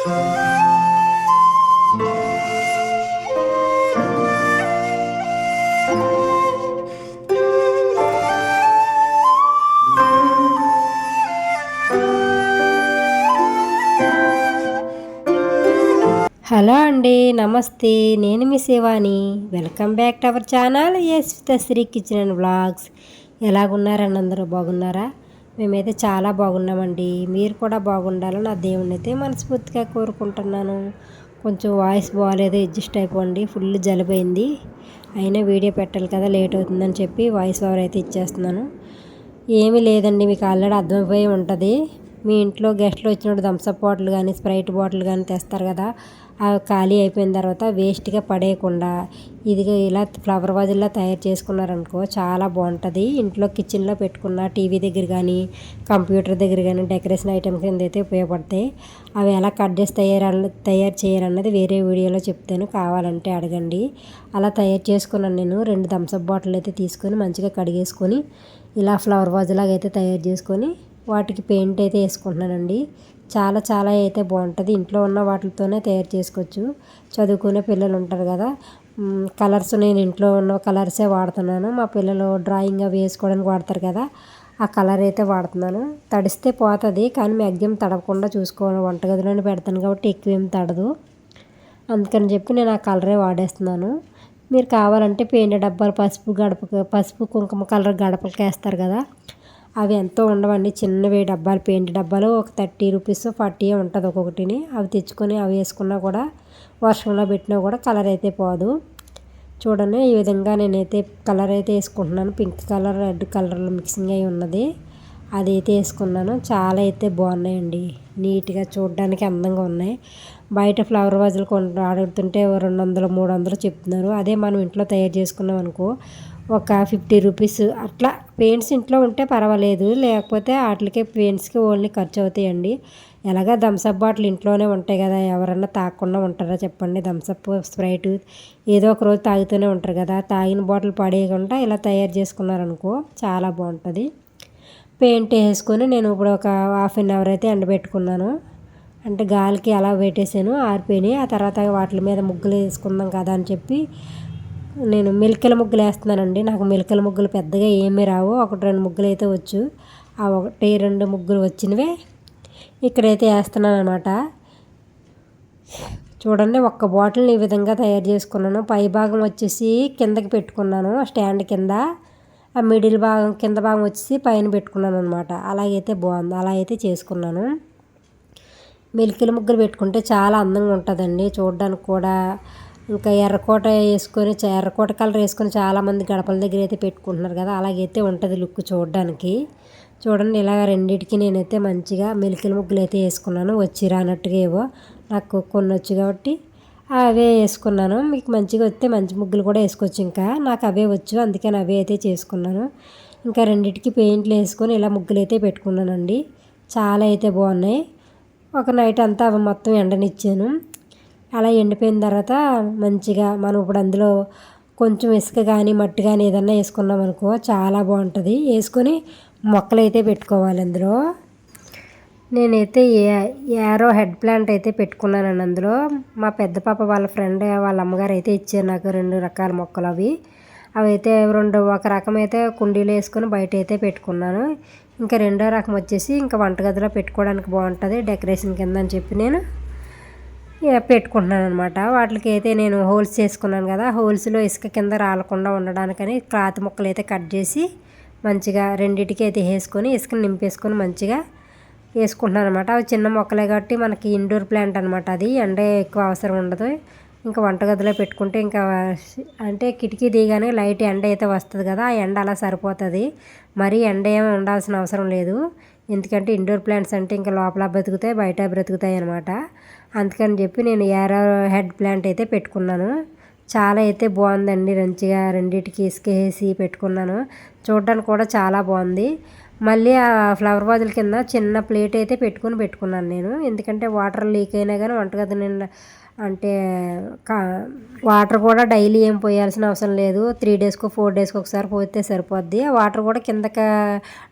Hello అండి నమస్తే. నేను మీ Shivani. Welcome back to our channel. S Sri kitchen and blogs. ఎలాగున్నారండి అందరూ? బాగున్నారా? మేమైతే చాలా బాగున్నామండి. మీరు కూడా బాగుండాలని నా దేవుడిని అయితే మనస్ఫూర్తిగా కోరుకుంటున్నాను. కొంచెం వాయిస్ బాగాలేదు అడ్జస్ట్ అయిపోండి. ఫుల్ జలుబైంది. అయినా వీడియో పెట్టాలి కదా లేట్ అవుతుందని చెప్పి వాయిస్ ఓవర్ అయితే ఇచ్చేస్తున్నాను. ఏమీ లేదండి మీకు ఆల్రెడీ అర్థమైపోయి ఉంటుంది. మీ ఇంట్లో గెస్ట్లు వచ్చినప్పుడు థమ్స్అప్ బాటిల్ కానీ స్ప్రైట్ బాటిల్ కానీ తెస్తారు కదా. అవి ఖాళీ అయిపోయిన తర్వాత వేస్ట్గా పడేయకుండా ఇదిగో ఇలా ఫ్లవర్ వాజుల్లో తయారు చేసుకున్నారనుకో చాలా బాగుంటుంది. ఇంట్లో కిచెన్లో పెట్టుకున్న టీవీ దగ్గర కానీ కంప్యూటర్ దగ్గర కానీ డెకరేషన్ ఐటమ్స్ కింద అయితే ఉపయోగపడతాయి. అవి ఎలా కట్ చేసి తయారు తయారు చేయాలన్నది వేరే వీడియోలో చెప్తాను. కావాలంటే అడగండి. అలా తయారు చేసుకున్నాను నేను. రెండు థమ్స్అప్ బాటిల్ అయితే తీసుకొని మంచిగా కడిగేసుకొని ఇలా ఫ్లవర్ వాజులాగా అయితే తయారు చేసుకొని వాటికి పెయింట్ అయితే వేసుకుంటున్నానండి. చాలా చాలా అయితే బాగుంటుంది. ఇంట్లో ఉన్న వాటితోనే తయారు చేసుకోవచ్చు. చదువుకునే పిల్లలు ఉంటారు కదా. కలర్స్ నేను ఇంట్లో ఉన్న కలర్సే వాడుతున్నాను. మా పిల్లలు డ్రాయింగ్ అవి వేసుకోవడానికి వాడతారు కదా. ఆ కలర్ అయితే వాడుతున్నాను. తడిస్తే పోతుంది కానీ మ్యాక్సిమం తడవకుండా చూసుకోవాలి. వంటగదిలోనే పెడతాను కాబట్టి ఎక్కువ ఏం తడదు. అందుకని చెప్పి నేను ఆ కలరే వాడేస్తున్నాను. మీరు కావాలంటే పెయింట్ డబ్బాలు పసుపు గడప పసుపు కుంకుమ కలర్ గడపలకి వేస్తారు కదా. అవి ఎంతో ఉండవండి. చిన్నవి డబ్బాలు పెయింట్ డబ్బాలు ఒక థర్టీ రూపీస్ ఫార్టీ ఉంటుంది ఒక్కొక్కటిని. అవి తెచ్చుకొని అవి వేసుకున్నా కూడా వర్షంలో పెట్టినా కూడా కలర్ అయితే పోదు. చూడండి ఈ విధంగా నేనైతే కలర్ అయితే వేసుకుంటున్నాను. Pink colour red colour mixing అయి ఉన్నది. అది అయితే వేసుకున్నాను. చాలా అయితే బాగున్నాయండి. నీట్గా చూడడానికి అందంగా ఉన్నాయి. బయట ఫ్లవర్ వాజులు కొంట ఆడుతుంటే రెండు వందలు మూడు వందలు చెప్తున్నారు. అదే మనం ఇంట్లో తయారు చేసుకున్నాం అనుకో ఒక ఫిఫ్టీ రూపీస్. అట్లా పెయింట్స్ ఇంట్లో ఉంటే పర్వాలేదు. లేకపోతే వాటికి పెయింట్స్కి ఓన్లీ ఖర్చు అవుతాయండి. ఎలాగా థమ్స్అప్ బాటిల్ ఇంట్లోనే ఉంటాయి కదా ఎవరన్నా తాగకుండా ఉంటారా చెప్పండి. థమ్స్అప్ స్ప్రైట్ ఏదో ఒక రోజు తాగుతూనే ఉంటారు కదా. తాగిన బాటిల్ పడేయకుండా ఇలా తయారు చేసుకున్నారనుకో చాలా బాగుంటుంది. పెయింట్ వేసుకొని నేను ఇప్పుడు ఒక హాఫ్ అన్ అవర్ అయితే ఎండబెట్టుకున్నాను. అంటే గాలికి అలా పెట్టేసాను ఆరిపోయినాయి. ఆ తర్వాత వాటి మీద ముగ్గులు వేసుకుందాం కదా అని చెప్పి నేను మెలికల ముగ్గులు వేస్తున్నానండి. నాకు మెలికల ముగ్గులు పెద్దగా ఏమీ రావు. ఒకటి రెండు ముగ్గులు అయితే వచ్చు. ఆ ఒకటి రెండు ముగ్గులు వచ్చినవే. ఇక్కడైతే వేస్తున్నాను అనమాట చూడండి ఒక్క బాటిల్ని ఈ విధంగా తయారు చేసుకున్నాను. పై భాగం వచ్చేసి కిందకి పెట్టుకున్నాను స్టాండ్ కింద. ఆ మిడిల్ భాగం కింద భాగం వచ్చేసి పైన పెట్టుకున్నాను అనమాట అలాగైతే బాగుంది. అలా అయితే చేసుకున్నాను. మెలికల ముగ్గులు పెట్టుకుంటే చాలా అందంగా ఉంటుందండి. చూడడానికి కూడా ఇంకా ఎర్రకోట వేసుకొని ఎర్రకోట కలర్ వేసుకొని చాలామంది గడపల దగ్గర అయితే పెట్టుకుంటున్నారు కదా. అలాగైతే ఉంటుంది లుక్ చూడడానికి. చూడండి ఇలా రెండింటికి నేనైతే మంచిగా మెలికల ముగ్గులు అయితే వేసుకున్నాను. వచ్చి రానట్టుగా ఏవో నాకు కొన్ని వచ్చు కాబట్టి అవే వేసుకున్నాను. మీకు మంచిగా వస్తే మంచి ముగ్గులు కూడా వేసుకోవచ్చు. ఇంకా నాకు అవే వచ్చు అందుకని అవే అయితే చేసుకున్నాను. ఇంకా రెండింటికి పెయింట్లు వేసుకొని ఇలా ముగ్గులు అయితే పెట్టుకున్నానండి. చాలా అయితే బాగున్నాయి. ఒక నైట్ అంతా అవి మొత్తం ఎండనిచ్చాను. అలా ఎండిపోయిన తర్వాత మంచిగా మనం ఇప్పుడు అందులో కొంచెం ఇసుక కానీ మట్టి కానీ ఏదన్నా వేసుకున్నాం అనుకో చాలా బాగుంటుంది. వేసుకొని మొక్కలు అయితే పెట్టుకోవాలి అందులో. నేనైతే ఏ యారో హెడ్ ప్లాంట్ అయితే పెట్టుకున్నానండి అందులో. మా పెద్ద పాప వాళ్ళ ఫ్రెండ్ వాళ్ళ అమ్మగారు అయితే ఇచ్చారు నాకు రెండు రకాల మొక్కలు అవి. అవి అయితే రెండు ఒక రకం అయితే కుండీలు వేసుకొని బయట అయితే పెట్టుకున్నాను. ఇంకా రెండో రకం వచ్చేసి ఇంకా వంటగదిలో పెట్టుకోవడానికి బాగుంటుంది డెకరేషన్ కింద అని చెప్పి నేను పెట్టుకుంటున్నాను అనమాట వాటికి అయితే నేను హోల్స్ చేసుకున్నాను కదా హోల్స్లో ఇసుక కింద రాలకుండా ఉండడానికని క్లాత్ ముక్కలు అయితే కట్ చేసి మంచిగా రెండింటికి అయితే వేసుకొని ఇసుకని నింపేసుకొని మంచిగా వేసుకుంటున్నాను అనమాట అవి చిన్న మొక్కలే కాబట్టి మనకి ఇండోర్ ప్లాంట్ అనమాట అది. ఎండ ఎక్కువ అవసరం ఉండదు. ఇంకా వంటగదిలో పెట్టుకుంటే ఇంకా అంటే కిటికీ దిగానే లైట్ ఎండ అయితే వస్తుంది కదా ఆ ఎండ అలా సరిపోతుంది. మరీ ఎండ ఏమి ఉండాల్సిన అవసరం లేదు. ఎందుకంటే ఇండోర్ ప్లాంట్స్ అంటే ఇంకా లోపల బ్రతుకుతాయి బయట బ్రతుకుతాయి అనమాట అందుకని చెప్పి నేను ఏరో హెడ్ ప్లాంట్ అయితే పెట్టుకున్నాను. చాలా అయితే బాగుందండి మంచిగా రెండింటికి ఇసుకేసి పెట్టుకున్నాను. చూడడానికి కూడా చాలా బాగుంది. మళ్ళీ ఆ ఫ్లవర్ వాజుల కింద చిన్న ప్లేట్ అయితే పెట్టుకుని పెట్టుకున్నాను నేను. ఎందుకంటే వాటర్ లీక్ అయినా కానీ వంటగది నిండా అంటే కా వాటర్ కూడా డైలీ ఏం పోయాల్సిన అవసరం లేదు. త్రీ డేస్కు ఫోర్ డేస్కి ఒకసారి పోతే సరిపోద్ది. వాటర్ కూడా కిందకి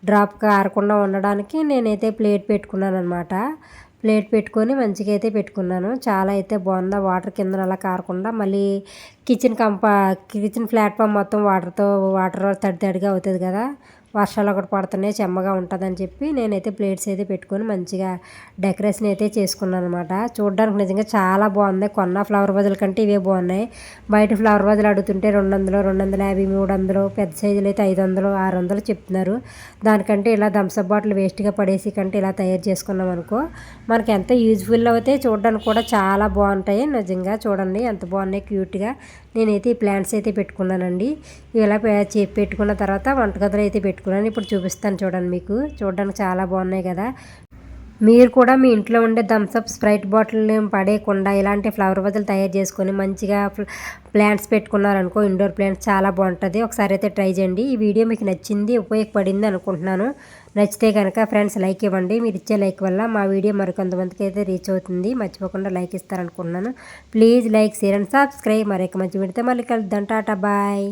డ్రాప్ కారకుండా ఉండడానికి నేనైతే ప్లేట్ పెట్టుకున్నాను అనమాట ప్లేట్ పెట్టుకొని మంచిగా అయితే పెట్టుకున్నాను. చాలా అయితే బాగుంది. వాటర్ కింద అలా కారకుండా మళ్ళీ కిచెన్ కంప కిచెన్ ప్లాట్ఫామ్ మొత్తం వాటర్తో వాటర్ తడి తడిగా అవుతుంది కదా. వర్షాలు ఒకటి పడుతున్నాయి చెమ్మగా ఉంటుందని చెప్పి నేనైతే ప్లేట్స్ అయితే పెట్టుకొని మంచిగా డెకరేషన్ అయితే చేసుకున్నాను అనమాట చూడడానికి నిజంగా చాలా బాగుంది. కొన్న ఫ్లవర్ బదులు కంటే ఇవే బాగున్నాయి. బయట ఫ్లవర్ బదులు అడుగుతుంటే రెండు వందలు రెండు వందల యాభై మూడు వందలు పెద్ద సైజులు అయితే ఐదు వందలు ఆరు వందలు చెప్తున్నారు. దానికంటే ఇలా థమ్స్అప్ బాటిల్ వేస్ట్గా పడేసి కంటే ఇలా తయారు చేసుకున్నాం అనుకో మనకి ఎంత యూజ్ఫుల్ అయితే చూడడానికి కూడా చాలా బాగుంటాయి. నిజంగా చూడండి ఎంత బాగున్నాయి క్యూట్గా నేనైతే ఈ ప్లాంట్స్ అయితే పెట్టుకున్నానండి. ఇలా పెట్టుకున్న తర్వాత వంటగదిలో అయితే పెట్టుకున్నాను. ఇప్పుడు చూపిస్తాను చూడండి మీకు. చూడడానికి చాలా బాగున్నాయి కదా. మీరు కూడా మీ ఇంట్లో ఉండే థమ్స్అప్ స్ప్రైట్ బాటిల్ పడేయకుండా ఇలాంటి ఫ్లవర్ బదులు తయారు చేసుకొని మంచిగా ప్లాంట్స్ పెట్టుకున్నారనుకో ఇండోర్ ప్లాంట్స్ చాలా బాగుంటుంది. ఒకసారి అయితే ట్రై చేయండి. ఈ వీడియో మీకు నచ్చింది ఉపయోగపడింది అనుకుంటున్నాను. నచ్చితే కనుక ఫ్రెండ్స్ లైక్ ఇవ్వండి. మీరు ఇచ్చే లైక్ వల్ల మా వీడియో మరికొంతమందికి అయితే రీచ్ అవుతుంది. మర్చిపోకుండా like ఇస్తారనుకుంటున్నాను. Please like share and subscribe. మరొక మంచి పెడితే మళ్ళీ కలుద్దాం. Tata bye.